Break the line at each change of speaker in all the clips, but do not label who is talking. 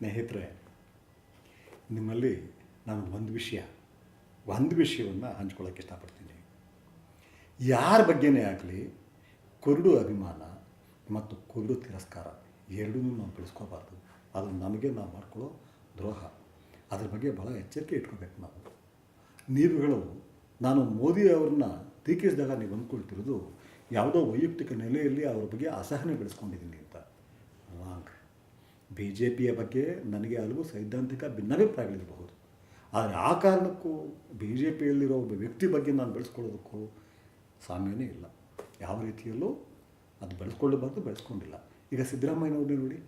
ಸ್ನೇಹಿತರೆ, ನಿಮ್ಮಲ್ಲಿ ನಾನು ಒಂದು ವಿಷಯ, ಒಂದು ವಿಷಯವನ್ನು ಹಂಚ್ಕೊಳ್ಳೋಕ್ಕೆ ಇಷ್ಟಪಡ್ತೀನಿ. ಯಾರ ಬಗ್ಗೆನೇ ಆಗಲಿ, ಕುರುಡು ಅಭಿಮಾನ ಮತ್ತು ಕುರುಡು ತಿರಸ್ಕಾರ ಎರಡೂ ನಾವು ಬೆಳೆಸ್ಕೋಬಾರ್ದು ಅದು ನಮಗೆ ನಾವು ಮಾಡ್ಕೊಳ್ಳೋ ದ್ರೋಹ, ಅದ್ರ ಬಗ್ಗೆ ಭಾಳ ಎಚ್ಚರಿಕೆ ಇಟ್ಕೋಬೇಕು ನಾವು. ನೀವುಗಳು ನಾನು ಮೋದಿ ಅವ್ರನ್ನ ಟೀಕಿಸಿದಾಗ ನೀವು ಅಂದ್ಕೊಳ್ತಿರೋದು, ಯಾವುದೋ ವೈಯಕ್ತಿಕ ನೆಲೆಯಲ್ಲಿ ಅವ್ರ ಬಗ್ಗೆ ಅಸಹನೆ ಬೆಳೆಸ್ಕೊಂಡಿದ್ದೀನಿ ಅಂತ. ರಾಂಗ್. ಬಿ ಜೆ ಪಿಯ ಬಗ್ಗೆ ನನಗೆ ಹಲವು ಸೈದ್ಧಾಂತಿಕ ಭಿನ್ನಾಭಿಪ್ರಾಯಗಳಿರಬಹುದು. ಆದರೆ ಆ ಕಾರಣಕ್ಕೂ ಬಿ ಜೆ ಪಿಯಲ್ಲಿರೋ ಒಬ್ಬ ವ್ಯಕ್ತಿ ಬಗ್ಗೆ ನಾನು ಬೆಳೆಸ್ಕೊಳ್ಳೋದಕ್ಕೂ ಸಾಮ್ಯನೇ ಇಲ್ಲ. ಯಾವ ರೀತಿಯಲ್ಲೂ ಅದು ಬೆಳೆಸ್ಕೊಳ್ಳಬಾರ್ದು, ಬೆಳೆಸ್ಕೊಂಡಿಲ್ಲ. ಈಗ ಸಿದ್ದರಾಮಯ್ಯನವ್ರನ್ನೇ ನೋಡಿ,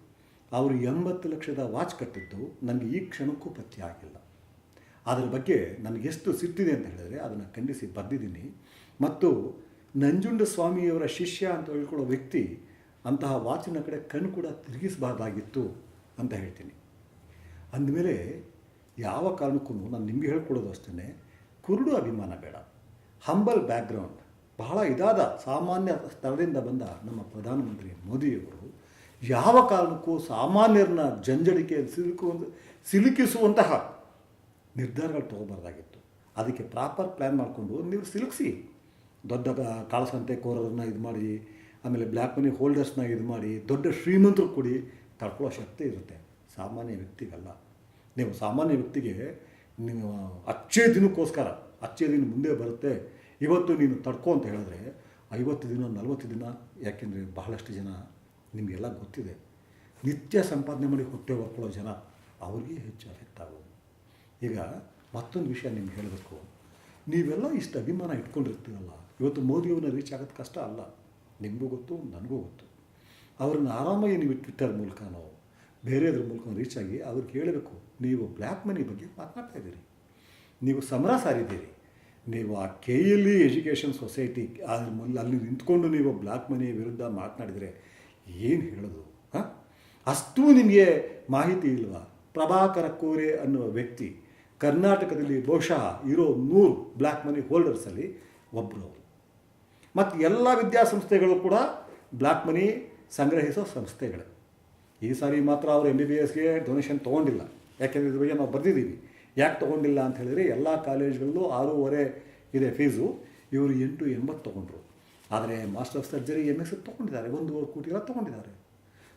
ಅವರು ಎಂಬತ್ತು ಲಕ್ಷದ ವಾಚ್ ಕಟ್ಟಿದ್ದು ನನಗೆ ಈ ಕ್ಷಣಕ್ಕೂ ಪತ್ತೆ ಆಗಿಲ್ಲ. ಅದರ ಬಗ್ಗೆ ನನಗೆ ಎಷ್ಟು ಸಿಟ್ಟಿದೆ ಅಂತ ಹೇಳಿದರೆ ಅದನ್ನು ಖಂಡಿಸಿ ಬರೆದಿದ್ದೀನಿ. ಮತ್ತು ನಂಜುಂಡ ಸ್ವಾಮಿಯವರ ಶಿಷ್ಯ ಅಂತ ಹೇಳ್ಕೊಳ್ಳೋ ವ್ಯಕ್ತಿ ಅಂತಹ ವಾಚಿನ ಕಡೆ ಕಣ್ಣು ಕೂಡ ತಿರುಗಿಸಬಾರ್ದಾಗಿತ್ತು ಅಂತ ಹೇಳ್ತೀನಿ. ಅಂದಮೇಲೆ ಯಾವ ಕಾರಣಕ್ಕೂ ನಾನು ನಿಮಗೆ ಹೇಳ್ಕೊಡೋದು ಅಷ್ಟೇ ಕುರುಡು ಅಭಿಮಾನ ಬೇಡ. ಹಂಬಲ್ ಬ್ಯಾಕ್ಗ್ರೌಂಡ್ ಬಹಳ ಇದಾದ ಸಾಮಾನ್ಯ ಸ್ಥಳದಿಂದ ಬಂದ ನಮ್ಮ ಪ್ರಧಾನಮಂತ್ರಿ ಮೋದಿಯವರು ಯಾವ ಕಾರಣಕ್ಕೂ ಸಾಮಾನ್ಯರನ್ನ ಜಂಜಡಿಕೆ ಸಿಲುಕು, ಸಿಲುಕಿಸುವಂತಹ ನಿರ್ಧಾರಗಳು ತೊಗೋಬಾರ್ದಾಗಿತ್ತು. ಅದಕ್ಕೆ ಪ್ರಾಪರ್ ಪ್ಲ್ಯಾನ್ ಮಾಡಿಕೊಂಡು ನೀವು ಸಿಲುಕಿಸಿ. ದೊಡ್ಡ ಕ- ಕಾಳಸಂತೆ ಕೋರರನ್ನ ಇದು ಮಾಡಿ ಆಮೇಲೆ ಬ್ಲ್ಯಾಕ್ ಮನಿ ಹೋಲ್ಡರ್ಸ್ನ ಇದು ಮಾಡಿ ದೊಡ್ಡ ಶ್ರೀಮಂತರು ಕೊಡಿ ತಡ್ಕೊಳ್ಳೋ ಶಕ್ತಿ ಇರುತ್ತೆ. ಸಾಮಾನ್ಯ ವ್ಯಕ್ತಿಗಲ್ಲ. ನೀವು ಸಾಮಾನ್ಯ ವ್ಯಕ್ತಿಗೆ ನೀವು ಅಚ್ಚೇ ದಿನಕ್ಕೋಸ್ಕರ, ಅಚ್ಚೇ ದಿನ ಮುಂದೆ ಬರುತ್ತೆ. ಇವತ್ತು ನೀನು ತಡ್ಕೊ ಅಂತ ಹೇಳಿದ್ರೆ ಐವತ್ತು ದಿನ, ನಲವತ್ತು ದಿನ, ಯಾಕೆಂದರೆ ಬಹಳಷ್ಟು ಜನ ನಿಮಗೆಲ್ಲ ಗೊತ್ತಿದೆ. ನಿತ್ಯ ಸಂಪಾದನೆ ಮಾಡಿ ಹೊಟ್ಟೆ ಹೊರ್ಕೊಳ್ಳೋ ಜನ ಅವ್ರಿಗೆ ಹೆಚ್ಚು ಎಫೆಕ್ಟ್ ಆಗೋದು. ಈಗ ಮತ್ತೊಂದು ವಿಷಯ ನಿಮ್ಗೆ ಹೇಳಬೇಕು. ನೀವೆಲ್ಲ ಇಷ್ಟು ಅಭಿಮಾನ ಇಟ್ಕೊಂಡಿರ್ತೀರಲ್ಲ. ಇವತ್ತು ಮೋದಿಯವ್ರನ್ನ ರೀಚ್ ಆಗೋದು ಕಷ್ಟ ಅಲ್ಲ. ನಿಮಗೂ ಗೊತ್ತು, ನನಗೂ ಗೊತ್ತು. ಅವ್ರನ್ನ ಆರಾಮಾಗಿ ನೀವು ಟ್ವಿಟ್ಟರ್ ಮೂಲಕನೋ ಬೇರೆಯದ್ರ ಮೂಲಕ ರೀಚ್ ಆಗಿ ಅವ್ರಿಗೆ ಹೇಳಬೇಕು, ನೀವು ಬ್ಲ್ಯಾಕ್ ಮನಿ ಬಗ್ಗೆ ಮಾತನಾಡ್ತಾ ಇದ್ದೀರಿ. ನೀವು ಸಮರ ಸಾರಿದ್ದೀರಿ. ನೀವು ಆ ಕೆ ಎಲ್ ಎಜುಕೇಷನ್ ಸೊಸೈಟಿ ಅದ್ರ ಮುಂದೆ ಅಲ್ಲಿ ನಿಂತ್ಕೊಂಡು ನೀವು ಬ್ಲ್ಯಾಕ್ ಮನಿ ವಿರುದ್ಧ ಮಾತನಾಡಿದರೆ ಏನು ಹೇಳೋದು, ಹಾಂ? ಅಷ್ಟು ನಿಮಗೆ ಮಾಹಿತಿ ಇಲ್ವಾ? ಪ್ರಭಾಕರ ಕೋರೆ ಅನ್ನುವ ವ್ಯಕ್ತಿ ಕರ್ನಾಟಕದಲ್ಲಿ ಬಹುಶಃ ಇರೋ ನೂರು ಬ್ಲ್ಯಾಕ್ ಮನಿ ಹೋಲ್ಡರ್ಸಲ್ಲಿ ಒಬ್ಬರು ಅವರು. ಮತ್ತು ಎಲ್ಲ ವಿದ್ಯಾಸಂಸ್ಥೆಗಳು ಕೂಡ ಬ್ಲ್ಯಾಕ್ ಮನಿ ಸಂಗ್ರಹಿಸೋ ಸಂಸ್ಥೆಗಳು. ಈ ಸಾರಿ ಮಾತ್ರ ಅವರು ಎಂ ಬಿ ಬಿ ಎಸ್ಗೆ ಡೊನೇಷನ್ ತೊಗೊಂಡಿಲ್ಲ. ಯಾಕೆಂದರೆ ಇದ್ರ ಬಗ್ಗೆ ನಾವು ಬರೆದಿದ್ದೀವಿ. ಯಾಕೆ ತೊಗೊಂಡಿಲ್ಲ ಅಂತ ಹೇಳಿದರೆ ಎಲ್ಲ ಕಾಲೇಜ್ಗಳಲ್ಲೂ ಆರೂವರೆ ಇದೆ ಫೀಸು. ಇವರು ಎಂಟು ಎಂಬತ್ತು ತೊಗೊಂಡ್ರು. ಆದರೆ master of surgery M S ತೊಗೊಂಡಿದ್ದಾರೆ. ಒಂದೂವರೆ ಕೋಟಿಗಳ ತೊಗೊಂಡಿದ್ದಾರೆ.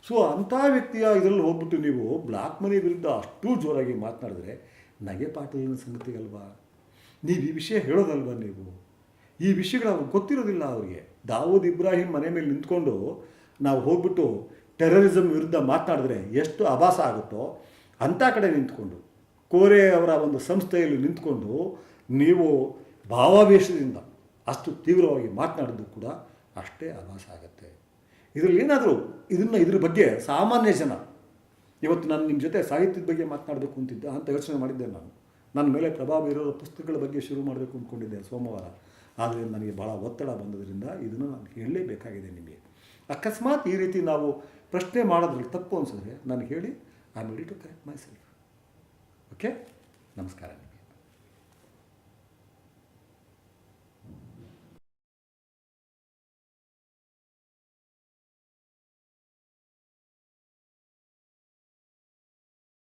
ಸೊ ಅಂಥ ವ್ಯಕ್ತಿಯ ಇದರಲ್ಲಿ ಹೋಗ್ಬಿಟ್ಟು ನೀವು ಬ್ಲ್ಯಾಕ್ ಮನಿ ವಿರುದ್ಧ ಅಷ್ಟು ಜೋರಾಗಿ ಮಾತನಾಡಿದ್ರೆ ನಗೆ ಪಾಟಲಿನ ಸಂಗತಿ ಅಲ್ವಾ ನೀವು ಈ ವಿಷಯ ಹೇಳೋದಲ್ವಾ ನೀವು? ಈ ವಿಷಯಗಳು ಅವ್ರಿಗೆ ಗೊತ್ತಿರೋದಿಲ್ಲ ಅವರಿಗೆ. ದಾವೂದ್ ಇಬ್ರಾಹಿಂ ಮನೆ ಮೇಲೆ ನಿಂತ್ಕೊಂಡು ನಾವು ಹೋಗ್ಬಿಟ್ಟು ಟೆರರಿಸಮ್ ವಿರುದ್ಧ ಮಾತನಾಡಿದ್ರೆ ಎಷ್ಟು ಅಭಾಸ ಆಗುತ್ತೋ ಅಂಥ ಕಡೆ ನಿಂತ್ಕೊಂಡು, ಕೋರೆ ಅವರ ಒಂದು ಸಂಸ್ಥೆಯಲ್ಲಿ ನಿಂತ್ಕೊಂಡು ನೀವು ಭಾವಾವೇಶದಿಂದ ಅಷ್ಟು ತೀವ್ರವಾಗಿ ಮಾತನಾಡಿದ್ದು ಕೂಡ ಅಷ್ಟೇ ಆಭಾಸ ಆಗುತ್ತೆ. ಇದರಲ್ಲಿ ಏನಾದರೂ ಇದನ್ನು ಇದ್ರ ಬಗ್ಗೆ ಸಾಮಾನ್ಯ ಜನ, ಇವತ್ತು ನಾನು ನಿಮ್ಮ ಜೊತೆ ಸಾಹಿತ್ಯದ ಬಗ್ಗೆ ಮಾತನಾಡಬೇಕು ಅಂತಿದ್ದೆ ಅಂತ ಯೋಚನೆ ಮಾಡಿದ್ದೆ ನಾನು. ನನ್ನ ಮೇಲೆ ಪ್ರಭಾವ ಇರೋ ಪುಸ್ತಕಗಳ ಬಗ್ಗೆ ಶುರು ಮಾಡಬೇಕು ಅಂದ್ಕೊಂಡಿದ್ದೆ ಸೋಮವಾರ. ಆದರೆ ನನಗೆ ಭಾಳ ಒತ್ತಡ ಬಂದದರಿಂದ ಇದನ್ನು ನಾನು ಹೇಳಲೇಬೇಕಾಗಿದೆ ನಿಮಗೆ. ಅಕಸ್ಮಾತ್ ಈ ರೀತಿ ನಾವು ಪ್ರಶ್ನೆ ಮಾಡೋದ್ರಲ್ಲಿ ತಪ್ಪು ಅನಿಸಿದ್ರೆ ನಾನು ಹೇಳಿ I am ready to correct myself okay ನಮಸ್ಕಾರ